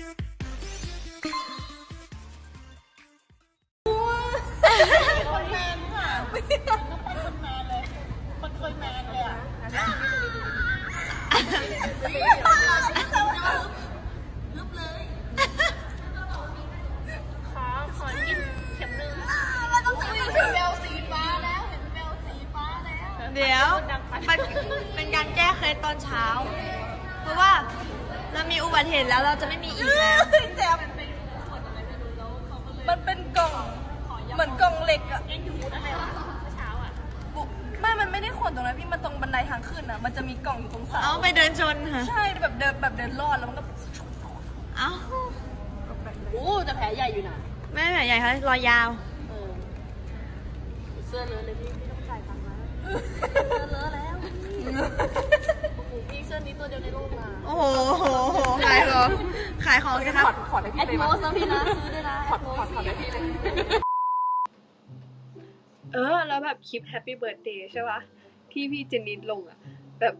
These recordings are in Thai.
คนแมนค่ะมันต้องเป็นคนแมนเลยคนเคยแมนเลยอะขอขอกินเข็มหนึ่งมันต้องสีเห็นแววสีฟ้าแล้วเห็นแววสีฟ้าแล้ว เดี๋ยวมันเป็นการแก้เคล็ดตอนเช้า เพราะว่า เรามีอุบัติเหตุแล้วเราจะไม่มีอีกแล้วแจมมันเป็นกล่องเหมือนกล่องเหล็กอะเอ็นยูมูดอะไรวะเมื่อเช้าอะบุไม่ มันไม่ได้ขวนตรงนั้นพี่ มันตรงบันไดทางขึ้นอะมันจะมีกล่องอยู่ตรงเสาเอาไปเดินชนค่ะ ใช่แบบเดินแบบเดินลอดแล้วมันก็เอาโอ้แต่แผลใหญ่อยู่นะไม่แม่ใหญ่ค่ะรอยยาว เออเสื้อเลอะเลยพี่พี่ต้องจ่ายตังค์นะเสื้อเลอะแล้วโอ้โหพี่เสื้อนี้ตัวเดียวในโลกนะ โอ้โหโหโหขายของขายของสิครับ ขอได้แอดโมสนะพี่นะซื้อด้วยนะแอดโมสขอได้พี่เลยเออ แล้วแบบคลิป Happy Birthday ใช่ปะที่พี่เจนนิดลงอะแบบ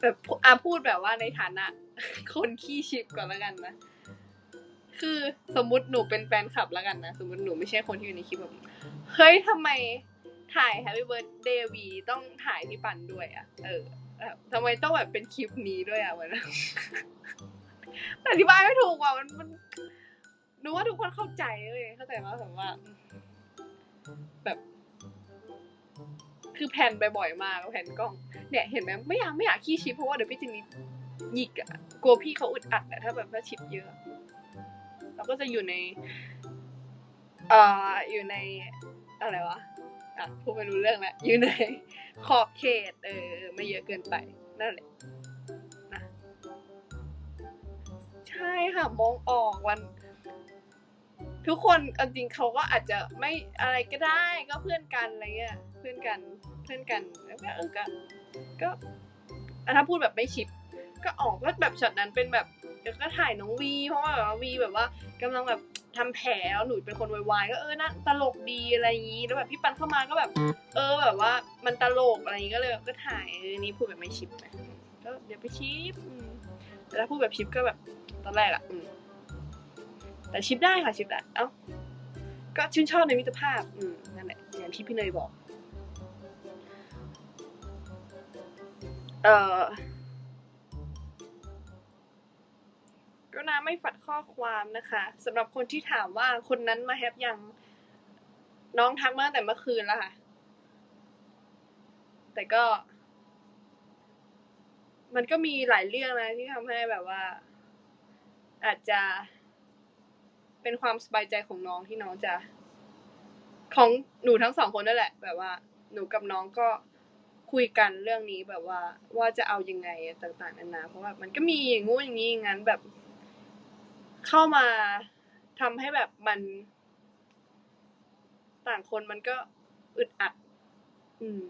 แบบอะพูดแบบว่าในฐานะ คนขี้ชิปก่อนแล้วกันนะ คือสมมุติหนูเป็นแฟนคลับแล้วกันนะ สมมติหนูไม่ใช่คนที่อยู่ในคลิปแบบ เฮ้ยทำไม ถ่าย Happy Birthday วีต้องถ่ายพี่ปันด้วยอะเออทำไมต้องแบบเป็นคลิปนี้ด้วยอะเหมือนอธิบายไม่ถูกว่ะมันมันหนูว่าทุกคนเข้าใจเลยเข้าใจว่าแบบว่า แบบ คือแผ่นบ่อยๆมากแผ่นกล้อง เนี่ย เห็นไหมไม่อยากไม่อยากขี้ชิปเพราะว่าเดี๋ยวพี่จินนี่หยิกอะกลัวพี่เขาอึดอัดอะถ้าแบบถ้าชิปเยอะ เราก็จะอยู่ใน เอ่ออยู่ในอะไรวะ อะพูดไม่รู้เรื่องแล้วอยู่ในขอบเขตเออไม่เยอะเกินไปนั่นแหละนะใช่ค่ะมองออกวัน ทุกคนจริงเขาก็อาจจะไม่อะไรก็ได้ก็เพื่อนกันอะไรเงี้ยเพื่อนกันเพื่อนกันแล้วก็เออก็ก็ถ้าพูดแบบไม่ชิปก็ออกก็แบบช็อตนั้นเป็นแบบเดี๋ยวก็ถ่ายน้องวีเพราะว่าแบบวีแบบว่ากำลังแบบ ทำแผลแล้วหนูเป็นคนวายๆก็เออน่าตลกดีอะไรอย่างงี้แล้วแบบพี่ปันเข้ามาก็แบบ เออแบบว่ามันตลกอะไรอย่างงี้ก็เลยก็ถ่ายเออนี่พูดแบบไม่ชิปนะก็เดี๋ยวไปชิปแต่ถ้าพูดแบบชิปก็แบบตอนแรกอะอืมแต่ชิปได้ค่ะชิปได้เอ้าก็ชื่นชอบในมิตรภาพอืมนั่นแหละอย่างที่พี่เนยบอก เอ่อ ก็นาไม่ฝัดข้อความนะคะสำหรับคนที่ถามว่าคนนั้นมาแฮปยังน้องทักมาตั้งแต่เมื่อคืนแล้วค่ะ แต่ก็ มันก็มีหลายเรื่องนะที่ทำให้แบบว่า อาจจะเป็นความสบายใจของน้องที่น้องจะ ของหนูทั้งสองคนนั่นแหละ แบบว่า หนูกับน้องก็คุยกันเรื่องนี้แบบว่าว่าจะเอายังไงต่างๆนานาเพราะว่ามันก็มีอย่างงู้นอย่างนี้อย่างนั้นแบบ เข้ามาทำให้แบบมันต่างคนมันก็อึดอัด อืม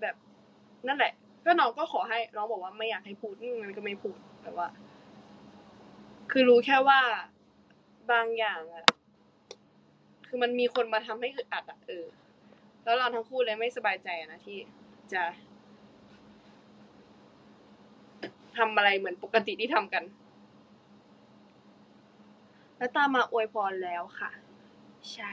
แบบนั่นแหละ ก็น้องก็ขอให้น้องบอกว่าไม่อยากให้พูดมันก็ไม่พูดแต่ว่า คือรู้แค่ว่าบางอย่างอะคือมันมีคนมาทำให้อึดอัดอะเออ แล้วเราทั้งคู่เลยไม่สบายใจนะที่จะ ทำอะไรเหมือนปกติที่ทำกัน แล้วตามมาอวยพรแล้วค่ะ ใช่